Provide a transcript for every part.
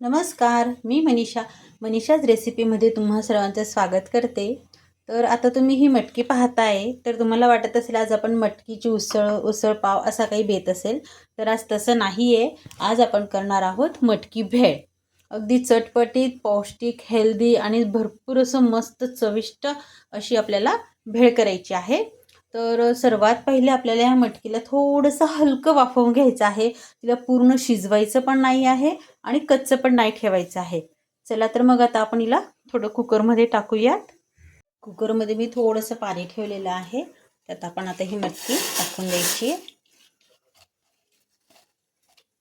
नमस्कार मी मनीषा. मनीषाच रेसिपीमध्ये तुम्हा सर्वांचं स्वागत करते. तर आता तुम्ही ही मटकी पाहताय तर तुम्हाला वाटत असेल आज आपण मटकीची उसळ उसळ पाव असा काही बेत असेल. तर आज तसं नाही आहे आज आपण करणार आहोत मटकी भेळ. अगदी चटपटीत पौष्टिक हेल्दी आणि भरपूर असं मस्त चविष्ट अशी आपल्याला भेळ करायची आहे. तर सर्वात पहिले आपल्याला ह्या मटकीला थोडंसं हलकं वाफवून घ्यायचं आहे. तिला पूर्ण शिजवायचं पण नाही आहे आणि कच्चं पण नाही ठेवायचं आहे. चला तर मग आता आपण हिला थोडं कुकरमध्ये टाकूयात. कुकरमध्ये मी थोडंसं पाणी ठेवलेलं आहे. त्यात आपण आता ही मटकी टाकून द्यायची.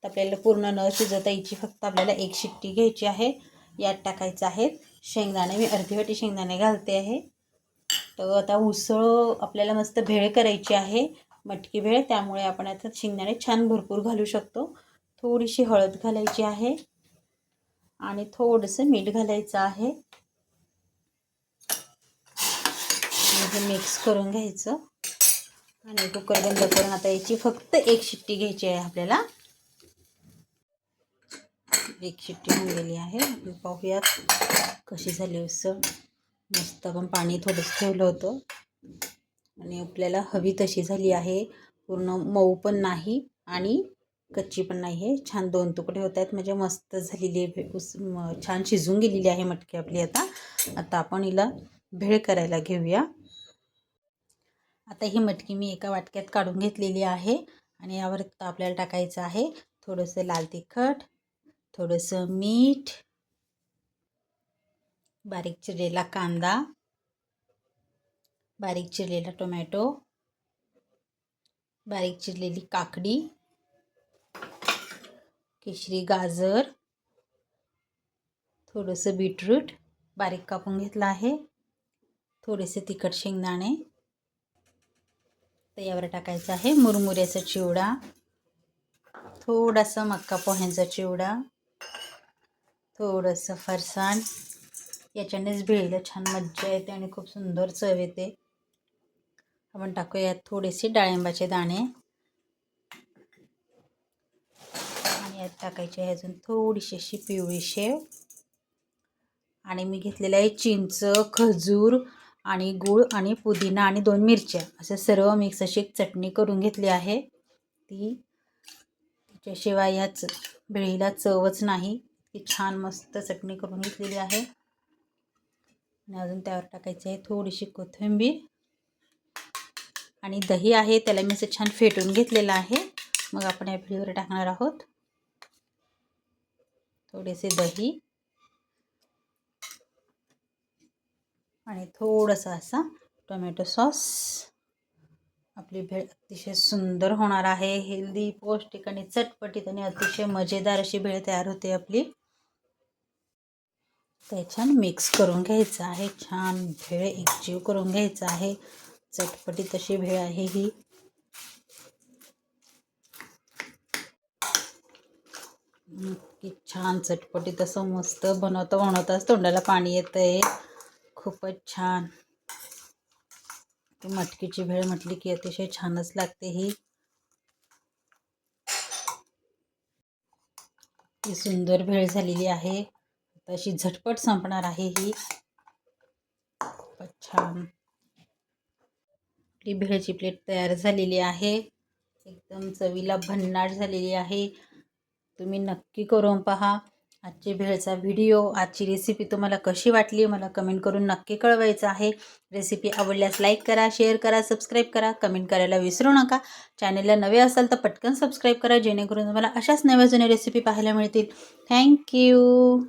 आपल्याला पूर्ण न शिजवता यायची फक्त आपल्याला एक शिट्टी घ्यायची आहे. यात टाकायचं आहे शेंगदाणे. मी अर्धी वाटी शेंगदाणे घालते आहे. तर आता उसळ आपल्याला मस्त भेळ करायची आहे मटकी भेळ. त्यामुळे आपण आता शेंगदाणे छान भरपूर घालू शकतो. थोडीशी हळद घालायची आहे आणि थोडंसं मीठ घालायचं आहे. हे मिक्स करून घ्यायचं. आणि कुकर बंद करून आता याची फक्त एक शिट्टी घ्यायची आहे आपल्याला. एक शिट्टी होऊन गेली आहे. पाहूयात कशी झाली उसळ. मस्त आपण पाणी थोडंसं ठेवलं होतं. आणि आपल्याला हवी तशी झाली आहे. पूर्ण मऊ पण नाही आणि कच्ची पण नाही आहे. छान दोन तुकडे होत आहेत. म्हणजे मस्त झालेली आहे. उस छान शिजून गेलेली आहे मटकी आपली आता. आता आपण हिला भेळ करायला घेऊया. आता ही मटकी मी एका वाटक्यात काढून घेतलेली आहे. आणि यावर आपल्याला टाकायचं आहे थोडंसं लाल तिखट थोडंसं मीठ बारीक चिरलेला कांदा बारीक चिरलेला टोमॅटो बारीक चिरलेली काकडी केशरी गाजर थोडंसं बीटरूट बारीक कापून घेतलं आहे. थोडेसे तिखट शेंगदाणे तर यावर टाकायचं आहे. मुरमुऱ्याचा चिवडा थोडासा मक्का पोह्यांचा चिवडा थोडंसं फरसाण याच्यानेच भेळीला. छान मज्जा येते आणि खूप सुंदर चव येते. आपण टाकूयात थोडेसे डाळिंबाचे दाणे. आणि यात टाकायचे आहे अजून थोडीशी अशी पिवळी शेव. आणि मी घेतलेलं आहे चिंच खजूर आणि गूळ आणि पुदिना आणि दोन मिरच्या. असं सर्व मिक्स अशी एक चटणी करून घेतली आहे. ती त्याच्याशिवाय याच भेळीला चवच नाही. ती छान मस्त चटणी करून घेतलेली आहे. आणि अजून त्यावर टाकायची आहे थोडीशी कोथिंबीर. आणि दही आहे त्याला मी असं छान फेटून घेतलेलं आहे. मग आपण या फ्रीवर टाकणार आहोत. थोडेसे दही. आणि थोडंसं असा टोमॅटो सॉस. आपली भेळ अतिशय सुंदर होणार आहे. हेल्दी पौष्टिक आणि चटपटीत आणि अतिशय मजेदार अशी भेळ तयार होते आपली. त्याच्यान छान मिक्स करून घ्यायचं आहे. छान भेळ एकजीव करून घ्यायचं आहे. चटपटी तशी भेळ आहे ही. छान चटपटी तसं मस्त बनवता बनवताच तोंडाला पाणी येतं आहे खूपच छान. मटकीची भेळ म्हटली की अतिशय छानच लागते ही. ही सुंदर भेळ झालेली आहे. तशी झटपट संपणार आहे ही. छान. आपली भेळची प्लेट तयार झालेली आहे. एकदम चवीला भन्नाट झालेली आहे. तुम्ही नक्की करून पहा. आजची भेळचा व्हिडिओ आजची रेसिपी तुम्हाला कशी वाटली मला कमेंट करून नक्की कळवायचं आहे. रेसिपी आवडल्यास लाईक करा शेअर करा सबस्क्राईब करा कमेंट करायला विसरू नका. चॅनलला नवे असाल तर पटकन सबस्क्राईब करा जेणेकरून तुम्हाला अशाच नव्या जुन्या रेसिपी पाहायला मिळतील. थँक्यू